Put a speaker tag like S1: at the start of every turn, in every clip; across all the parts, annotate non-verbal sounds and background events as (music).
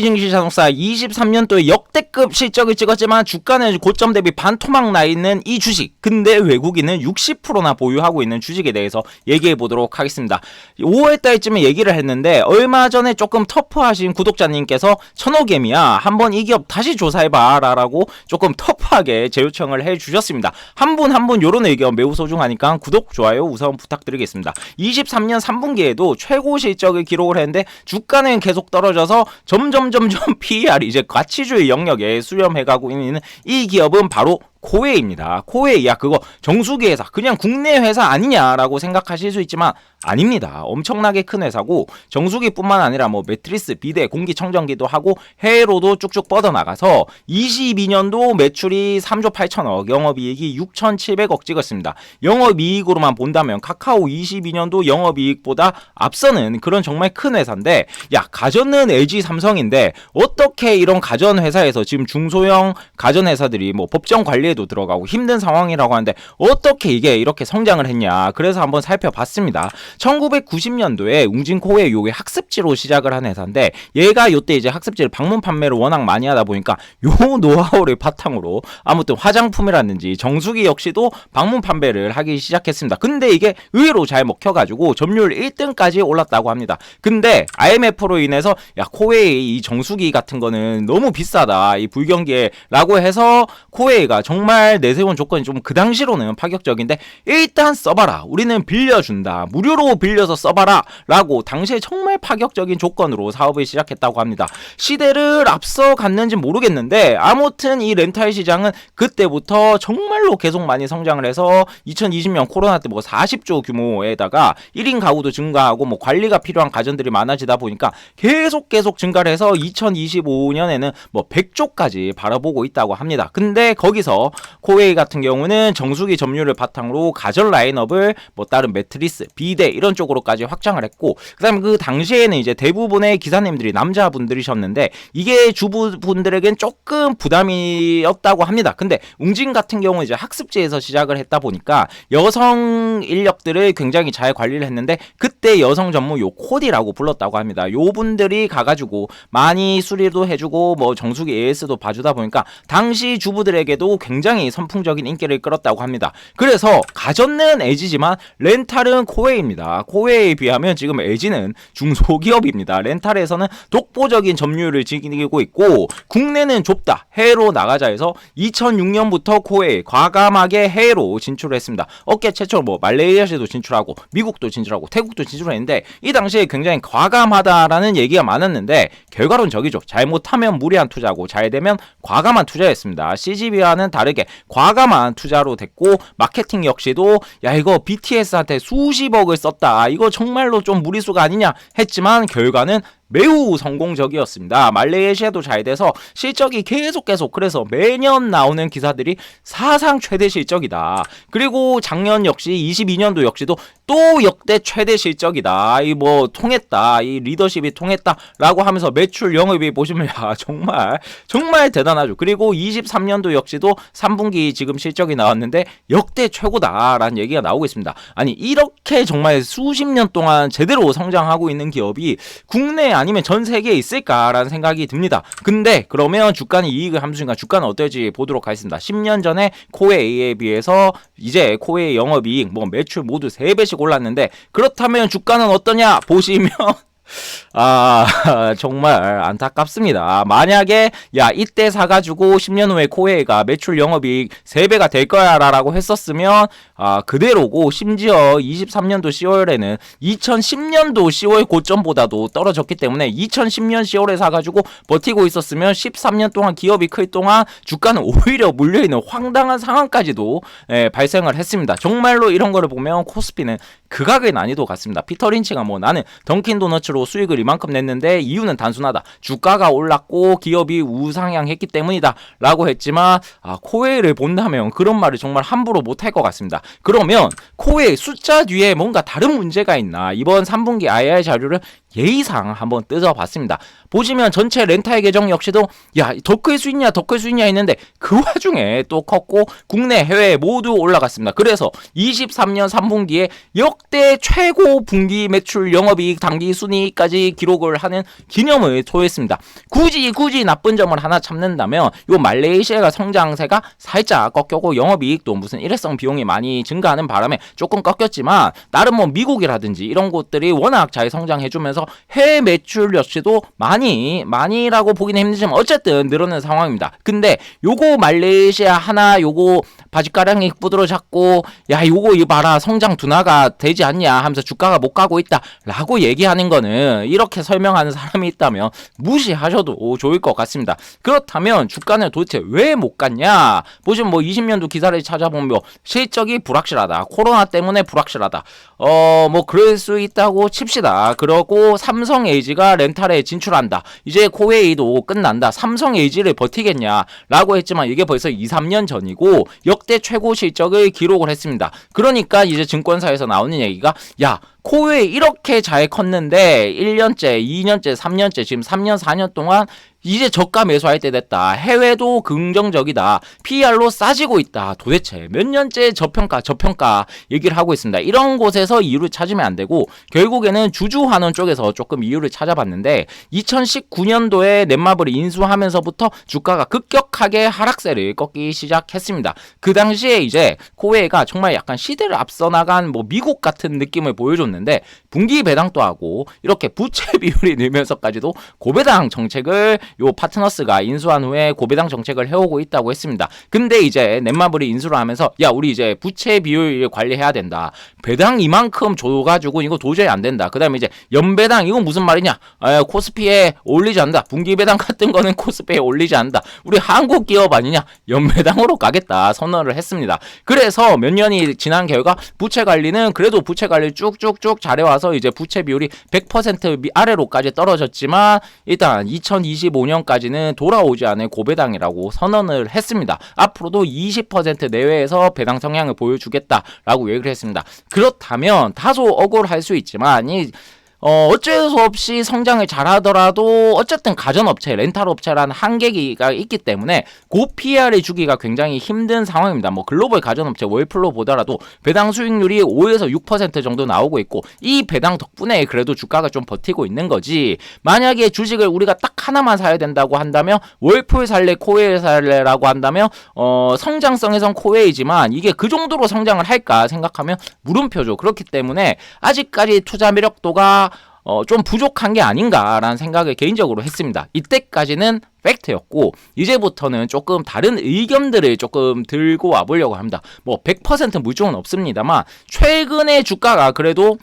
S1: 증시 자동차 23년도에 역대급 실적을 찍었지만 주가는 고점 대비 반토막 나 있는 이 주식. 근데 외국인은 60%나 보유하고 있는 주식에 대해서 얘기해 보도록 하겠습니다. 5월 달쯤에 얘기를 했는데 얼마 전에 조금 터프하신 구독자님께서 천호개미야 한번 이 기업 다시 조사해봐라 라고 조금 터프하게 재요청을 해주셨습니다. 한 분 한 분 요런 의견 매우 소중하니까 구독 좋아요 우선 부탁드리겠습니다. 23년 3분기에도 최고 실적을 기록을 했는데 주가는 계속 떨어져서 점점 점점 (laughs) PER이 이제 가치주의 영역에 수렴해가고 있는 이 기업은 바로 코웨이입니다. 코웨이 야 그거 정수기 회사 그냥 국내 회사 아니냐라고 생각하실 수 있지만 아닙니다. 엄청나게 큰 회사고 정수기뿐만 아니라 뭐 매트리스, 비데, 공기청정기도 하고 해외로도 쭉쭉 뻗어나가서 22년도 매출이 3조 8천억, 영업이익이 6,700억 찍었습니다. 영업이익으로만 본다면 카카오 22년도 영업이익보다 앞서는 그런 정말 큰 회사인데 야 가전은 LG 삼성인데 어떻게 이런 가전 회사에서 지금 중소형 가전 회사들이 뭐 법정 관리에 도 들어가고 힘든 상황이라고 하는데 어떻게 이게 이렇게 성장을 했냐 그래서 한번 살펴봤습니다. 1990년도에 웅진코웨이 요게 학습지로 시작을 한 회사인데 얘가 요때 이제 학습지를 방문 판매를 워낙 많이 하다 보니까 요 노하우를 바탕으로 아무튼 화장품이라든지 정수기 역시도 방문 판매를 하기 시작했습니다. 근데 이게 의외로 잘 먹혀가지고 점유율 1등까지 올랐다고 합니다. 근데 IMF로 인해서 야 코웨이 이 정수기 같은 거는 너무 비싸다 이 불경기에 라고 해서 코웨이가 정말 내세운 조건이 좀 그 당시로는 파격적인데 일단 써봐라 우리는 빌려준다 무료로 빌려서 써봐라 라고 당시에 정말 파격적인 조건으로 사업을 시작했다고 합니다. 시대를 앞서 갔는지 모르겠는데 아무튼 이 렌탈 시장은 그때부터 정말로 계속 많이 성장을 해서 2020년 코로나 때 뭐 40조 규모에다가 1인 가구도 증가하고 뭐 관리가 필요한 가전들이 많아지다 보니까 계속 계속 증가를 해서 2025년에는 뭐 100조까지 바라보고 있다고 합니다. 근데 거기서 코웨이 같은 경우는 정수기 점유율을 바탕으로 가전 라인업을 뭐 다른 매트리스, 비데 이런 쪽으로까지 확장을 했고 그다음에 그 당시에는 이제 대부분의 기사님들이 남자분들이셨는데 이게 주부분들에겐 조금 부담이었다고 합니다. 근데 웅진 같은 경우 이제 학습지에서 시작을 했다 보니까 여성 인력들을 굉장히 잘 관리를 했는데 그때 여성 전문 요 코디라고 불렀다고 합니다. 요 분들이 가가지고 많이 수리도 해주고 뭐 정수기 AS도 봐주다 보니까 당시 주부들에게도 굉장히 선풍적인 인기를 끌었다고 합니다. 그래서 가전은 LG지만 렌탈은 코웨이입니다. 코웨이에 비하면 지금 LG는 중소기업입니다. 렌탈에서는 독보적인 점유율을 지니고 있고 국내는 좁다 해외로 나가자 해서 2006년부터 코웨이 과감하게 해외로 진출했습니다. 업계 최초로 뭐 말레이시아도 진출하고 미국도 진출하고 태국도 진출했는데 이 당시에 굉장히 과감하다라는 얘기가 많았는데 결과론 저기죠. 잘못하면 무리한 투자고 잘 되면 과감한 투자였습니다. CGV와는 다 르게 과감한 투자로 됐고 마케팅 역시도 야 이거 BTS한테 수십억을 썼다. 이거 정말로 좀 무리수가 아니냐 했지만 결과는 매우 성공적이었습니다. 말레이시아도 잘 돼서 실적이 계속 계속 그래서 매년 나오는 기사들이 사상 최대 실적이다. 그리고 작년 역시 22년도 역시도 또 역대 최대 실적이다. 이 뭐 통했다. 이 리더십이 통했다라고 하면서 매출 영업이 보시면 야 정말 정말 대단하죠. 그리고 23년도 역시도 3분기 지금 실적이 나왔는데 역대 최고다라는 얘기가 나오고 있습니다. 아니 이렇게 정말 수십 년 동안 제대로 성장하고 있는 기업이 국내 아니면 전 세계에 있을까라는 생각이 듭니다. 근데 그러면 주가는 이익을 함수인가 주가는 어떨지 보도록 하겠습니다. 10년 전에 코웨이에 비해서 이제 코웨이 영업이익 뭐 매출 모두 3배씩 올랐는데 그렇다면 주가는 어떠냐 보시면 (laughs) 아, (laughs) 정말 안타깝습니다. 만약에, 야, 이때 사가지고 10년 후에 코웨이가 매출 영업이익 3배가 될 거야, 라고 했었으면, 아, 그대로고, 심지어 23년도 10월에는 2010년도 10월 고점보다도 떨어졌기 때문에 2010년 10월에 사가지고 버티고 있었으면 13년 동안 기업이 클 동안 주가는 오히려 물려있는 황당한 상황까지도 예, 발생을 했습니다. 정말로 이런 거를 보면 코스피는 극악의 난이도 같습니다. 피터 린치가 뭐 나는 던킨 도너츠로 수익을 이만큼 냈는데 이유는 단순하다. 주가가 올랐고 기업이 우상향했기 때문이다. 라고 했지만 아, 코웨이를 본다면 그런 말을 정말 함부로 못할 것 같습니다. 그러면 코웨이 숫자 뒤에 뭔가 다른 문제가 있나 이번 3분기 IR 자료를 예의상 한번 뜯어봤습니다. 보시면 전체 렌탈 계정 역시도 야 더 클 수 있냐 더 클 수 있냐 했는데 그 와중에 또 컸고 국내 해외 모두 올라갔습니다. 그래서 23년 3분기에 역대 최고 분기 매출 영업이익 당기 순이익까지 기록을 하는 기념을 토했습니다. 굳이 굳이 나쁜 점을 하나 참는다면 요 말레이시아가 성장세가 살짝 꺾였고 영업이익도 무슨 일회성 비용이 많이 증가하는 바람에 조금 꺾였지만 다른 뭐 미국이라든지 이런 곳들이 워낙 잘 성장해주면서 해외 매출 역시도 많이 많이라고 보기는 힘들지만 어쨌든 늘어난 상황입니다. 근데 요거 말레이시아 하나 요거 바지가랑이 부드러 잡고 야 요거 이 봐라 성장 둔화가 되지 않냐 하면서 주가가 못 가고 있다라고 얘기하는 거는 이렇게 설명하는 사람이 있다면 무시하셔도 좋을 것 같습니다. 그렇다면 주가는 도대체 왜 못 갔냐? 보시면 뭐 20년도 기사를 찾아보면 뭐 실적이 불확실하다. 코로나 때문에 불확실하다. 어, 뭐 그럴 수 있다고 칩시다. 그러고 삼성 LG가 렌탈에 진출한다. 이제 코웨이도 끝난다. 삼성 LG를 버티겠냐라고 했지만 이게 벌써 2, 3년 전이고 역대 최고 실적을 기록을 했습니다. 그러니까 이제 증권사에서 나오는 얘기가 야, 코웨이 이렇게 잘 컸는데 1년째, 2년째, 3년째 지금 3년, 4년 동안 이제 저가 매수할 때 됐다. 해외도 긍정적이다. PR로 싸지고 있다. 도대체 몇 년째 저평가, 저평가 얘기를 하고 있습니다. 이런 곳에서 이유를 찾으면 안 되고 결국에는 주주 환원 쪽에서 조금 이유를 찾아봤는데 2019년도에 넷마블이 인수하면서부터 주가가 급격하게 하락세를 꺾기 시작했습니다. 그 당시에 이제 코웨이가 정말 약간 시대를 앞서 나간 뭐 미국 같은 느낌을 보여줬는데 분기 배당도 하고 이렇게 부채 (laughs) 비율이 늘면서까지도 고배당 정책을 요 파트너스가 인수한 후에 고배당 정책을 해오고 있다고 했습니다. 근데 이제 넷마블이 인수를 하면서 야 우리 이제 부채 비율 관리해야 된다. 배당 이만큼 줘가지고 이거 도저히 안 된다. 그다음에 이제 연배당 이건 무슨 말이냐? 에, 코스피에 올리지 않는다. 분기 배당 같은 거는 (laughs) 코스피에 올리지 않는다. 우리 한국 기업 아니냐? 연배당으로 가겠다 선언을 했습니다. 그래서 몇 년이 지난 결과 부채 관리는 그래도 부채 관리 쭉쭉쭉 잘해와서 이제 부채 비율이 100% 아래로까지 떨어졌지만 일단 2025 년까지는 돌아오지 않을 고배당이라고 선언을 했습니다. 앞으로도 20% 내외에서 배당 성향을 보여주겠다라고 얘기를 했습니다. 그렇다면 다소 억울할 수 있지만 이 어, 어쩔 수 없이 성장을 잘하더라도 어쨌든 가전업체, 렌탈업체라는 한계기가 있기 때문에 고 PR을 주기가 굉장히 힘든 상황입니다. 뭐 글로벌 가전업체 월플로 보더라도 배당 수익률이 5에서 6% 정도 나오고 있고 이 배당 덕분에 그래도 주가가 좀 버티고 있는 거지. 만약에 주식을 우리가 딱 하나만 사야 된다고 한다면 월풀 살래, 코웨이 살래라고 한다면 어, 성장성에선 코웨이지만 이게 그 정도로 성장을 할까 생각하면 물음표죠. 그렇기 때문에 아직까지 투자 매력도가 어, 좀 부족한 게 아닌가라는 생각을 개인적으로 했습니다. 이때까지는 팩트였고 이제부터는 조금 다른 의견들을 조금 들고 와보려고 합니다. 뭐 100% 물증은 없습니다만 최근에 주가가 그래도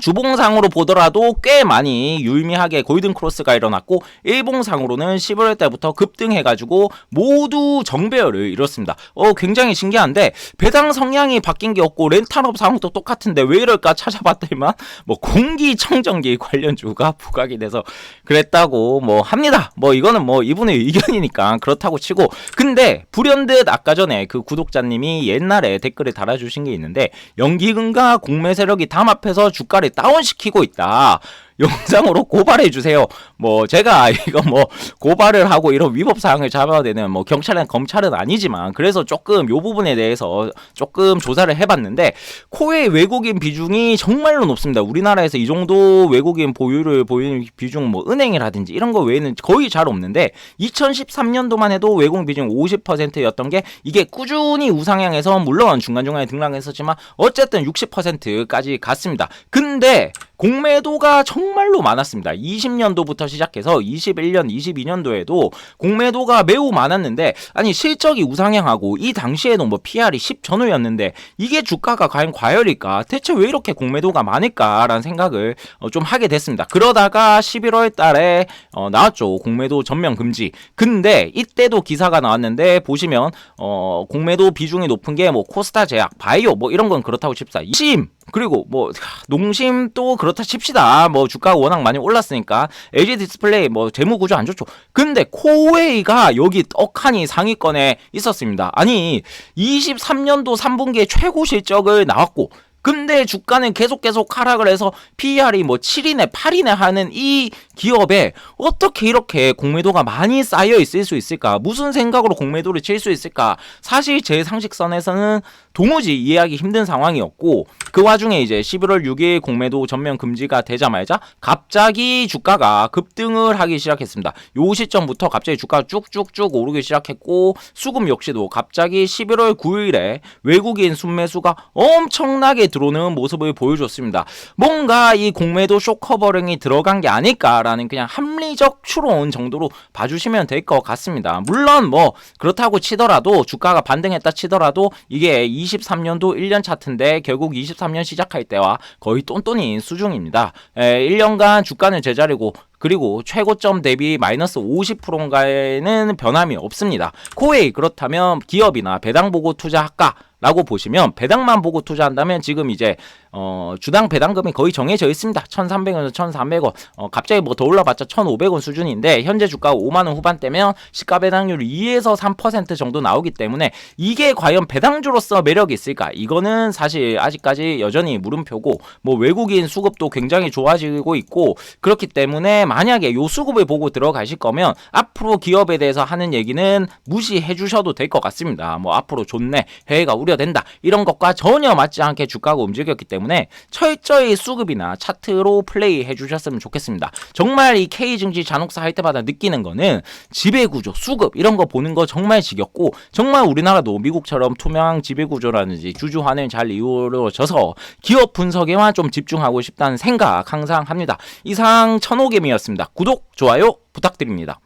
S1: 주봉상으로 보더라도 꽤 많이 유의미하게 골든 크로스가 일어났고 일봉상으로는 11월 때부터 급등해가지고 모두 정배열을 이뤘습니다. 어 굉장히 신기한데 배당 성향이 바뀐 게 없고 렌탈업 상황도 똑같은데 왜 이럴까 찾아봤더니만 뭐 공기청정기 관련주가 부각이 돼서 그랬다고 뭐 합니다. 뭐 이거는 뭐 이분의 의견이니까 그렇다고 치고 근데 불현듯 아까 전에 그 구독자님이 옛날에 댓글에 달아주신 게 있는데 연기금과 공매 세력이 담합해서 주가 주가를 다운시키고 있다. 영상으로 고발해 주세요. 뭐 제가 (laughs) 이거 뭐 고발을 하고 이런 위법 사항을 잡아야 되는 뭐 경찰은 검찰은 아니지만 그래서 조금 요 부분에 대해서 조금 조사를 해봤는데 코웨이 외국인 비중이 정말로 높습니다. 우리나라에서 이 정도 외국인 보유를 보이는 비중 뭐 은행이라든지 이런 거 외에는 거의 잘 없는데 2013년도만 해도 외국인 비중 50%였던 게 이게 꾸준히 우상향해서 물론 중간중간에 등락했었지만 어쨌든 60%까지 갔습니다. 근데 공매도가 정말로 많았습니다. 20년도부터 시작해서 21년, 22년도에도 공매도가 매우 많았는데 아니 실적이 우상향하고 이 당시에도 뭐 PR이 10 전후였는데 이게 주가가 과연 과열일까? 대체 왜 이렇게 공매도가 많을까라는 생각을 어, 좀 하게 됐습니다. 그러다가 11월 달에 어, 나왔죠. 공매도 전면 금지. 근데 이때도 기사가 나왔는데 보시면 어, 공매도 비중이 높은 게 뭐 코스타 제약, 바이오 뭐 이런 건 그렇다고 칩시다. 심 그리고 뭐 농심 또 그렇 다 칩시다. 뭐 주가가 워낙 많이 올랐으니까 LG 디스플레이 뭐 재무 구조 안 좋죠. 근데 코웨이가 여기 떡하니 상위권에 있었습니다. 아니 23년도 3분기에 최고 실적을 나왔고 근데 주가는 계속 계속 하락을 해서 PER이 뭐 7이네 8이네 하는 이 기업에 어떻게 이렇게 공매도가 많이 쌓여 있을 수 있을까? 무슨 생각으로 공매도를 칠 수 있을까? 사실 제 상식선에서는 도무지 이해하기 힘든 상황이었고 그 와중에 이제 11월 6일 공매도 전면 금지가 되자마자 갑자기 주가가 급등을 하기 시작했습니다. 요 시점부터 갑자기 주가가 쭉쭉쭉 오르기 시작했고 수급 역시도 갑자기 11월 9일에 외국인 순매수가 엄청나게 들어오는 모습을 보여줬습니다. 뭔가 이 공매도 쇼커버링이 들어간 게 아닐까라는 그냥 합리적 추론 정도로 봐주시면 될 것 같습니다. 물론 뭐 그렇다고 치더라도 주가가 반등했다 치더라도 이게 23년도 1년 차트인데 결국 23년 시작할 때와 거의 똔똔인 수준입니다. 에, 1년간 주가는 제자리고 그리고 최고점 대비 마이너스 50%인가에는 변함이 없습니다. 코웨이 그렇다면 기업이나 배당 보고 투자할까? 라고 보시면 배당만 보고 투자한다면 지금 이제 어 주당 배당금이 거의 정해져 있습니다. 1,300원에서 1,400원. 어 갑자기 뭐 더 올라봤자 1,500원 수준인데 현재 주가 5만 원 후반대면 시가 배당률이 2에서 3% 정도 나오기 때문에 이게 과연 배당주로서 매력이 있을까? 이거는 사실 아직까지 여전히 물음표고 뭐 외국인 수급도 굉장히 좋아지고 있고 그렇기 때문에 만약에 요 수급을 보고 들어가실 거면 앞으로 기업에 대해서 하는 얘기는 무시해 주셔도 될 것 같습니다. 뭐 앞으로 좋네. 해외가 우려된다. 이런 것과 전혀 맞지 않게 주가가 움직였기 때문에 철저히 수급이나 차트로 플레이 해 주셨으면 좋겠습니다. 정말 이 K 증시 잔혹사 할 때마다 느끼는 거는 지배 구조, 수급 이런 거 보는 거 정말 지겹고 정말 우리나라도 미국처럼 투명 지배 구조라든지 주주환을 잘 이루어져서 기업 분석에만 좀 집중하고 싶다는 생각 항상 합니다. 이상 천호개미였습니다. 구독, 좋아요 부탁드립니다.